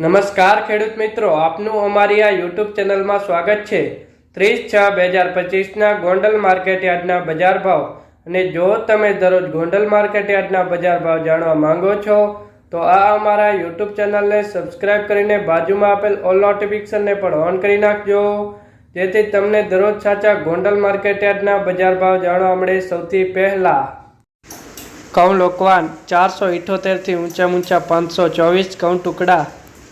નમસ્કાર ખેડૂત મિત્રો, આપનું અમારી આ યુટ્યુબ ચેનલમાં સ્વાગત છે. ત્રીસ છ બે હજાર પચીસના ગોંડલ માર્કેટ યાર્ડના બજાર ભાવ. અને જો તમે દરરોજ ગોંડલ માર્કેટ યાર્ડના બજાર ભાવ જાણવા માંગો છો, તો આ અમારા યુટ્યુબ ચેનલને સબસ્ક્રાઇબ કરીને બાજુમાં આપેલ ઓલ નોટિફિકેશનને પણ ઓન કરી નાખજો. જેથી તમને દરરોજ સાચા ગોંડલ માર્કેટ યાર્ડના બજાર ભાવ જાણવા મળે સૌથી પહેલાં. કઉં લોકવાન ચારસો ઇઠોતેરથી ઊંચા ઊંચા પાંચસો ચોવીસ કઉં ટુકડા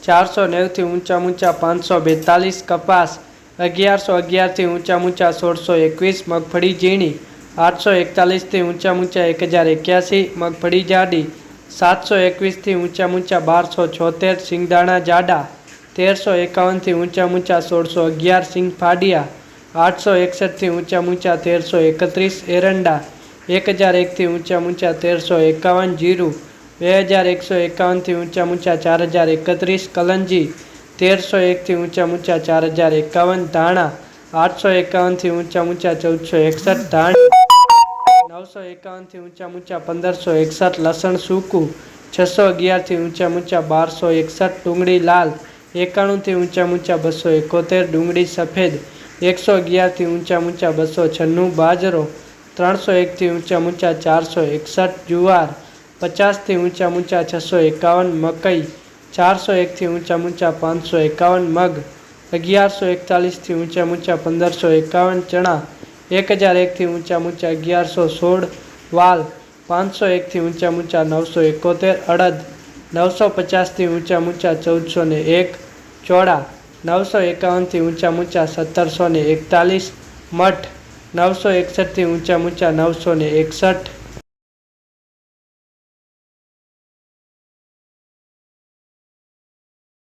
ચારસો નેવથી ઊંચા ઊંચા પાંચસો બેતાલીસ કપાસ અગિયારસો અગિયારથી ઊંચા ઊંચા સોળસો એકવીસ મગફળી ઝીણી આઠસો એકતાલીસથી ઊંચા ઊંચા એક હજાર એક્યાસી મગફળી જાડી સાતસો એકવીસથી ઊંચા ઊંચા બારસો છોતેર સિંગદાણા જાડા તેરસો એકાવનથી ઊંચા ઊંચા સોળસો અગિયાર સિંગ ફાડિયા આઠસો એકસઠથી ઊંચા ઊંચા તેરસો એકત્રીસ એરંડા એક હજાર એકથી ઊંચા ઊંચા તેરસો એકાવન જીરું બે હજાર એકસો એકાવનથી ઊંચા ઊંચા ચાર હજાર એકત્રીસ કલંજી તેરસો એકથી ઊંચા ઊંચા ચાર હજાર એકાવન ધાણા આઠસો એકાવનથી ઊંચા ઊંચા ચૌદસો એકસઠ ધાણી નવસો એકાવનથી ઊંચા ઊંચા પંદરસો એકસઠ લસણ સૂકું છસો અગિયારથી ઊંચા ઊંચા બારસો એકસઠ ડુંગળી લાલ એકાણુંથી ઊંચા ઊંચા બસો એકોતેર ડુંગળી સફેદ એકસો અગિયારથી ઊંચા ઊંચા બસો છન્નું બાજરો ત્રણસો એકથી ઊંચા ઊંચા ચારસો એકસઠ જુવાર પચાસથી ઊંચા ઊંચા છસો એકાવન મકઈ, ચારસો એકથી ઊંચા ઊંચા પાંચસો એકાવન મગ, અગિયારસો એકતાલીસથી ઊંચા ઊંચા પંદરસો એકાવન ચણા, એક હજાર એકથી ઊંચા ઊંચા અગિયારસો સોળ વાલ, પાંચસો એકથી ઊંચા ઊંચા નવસો એકોતેર અડદ, નવસો પચાસથી ઊંચા ઊંચા ચૌદસો ને એક ચોળા, નવસો એકાવનથી ઊંચા ઊંચા સત્તરસો ને એકતાલીસ મઠ, નવસો એકસઠથી ઊંચા ઊંચા નવસો ને એકસઠ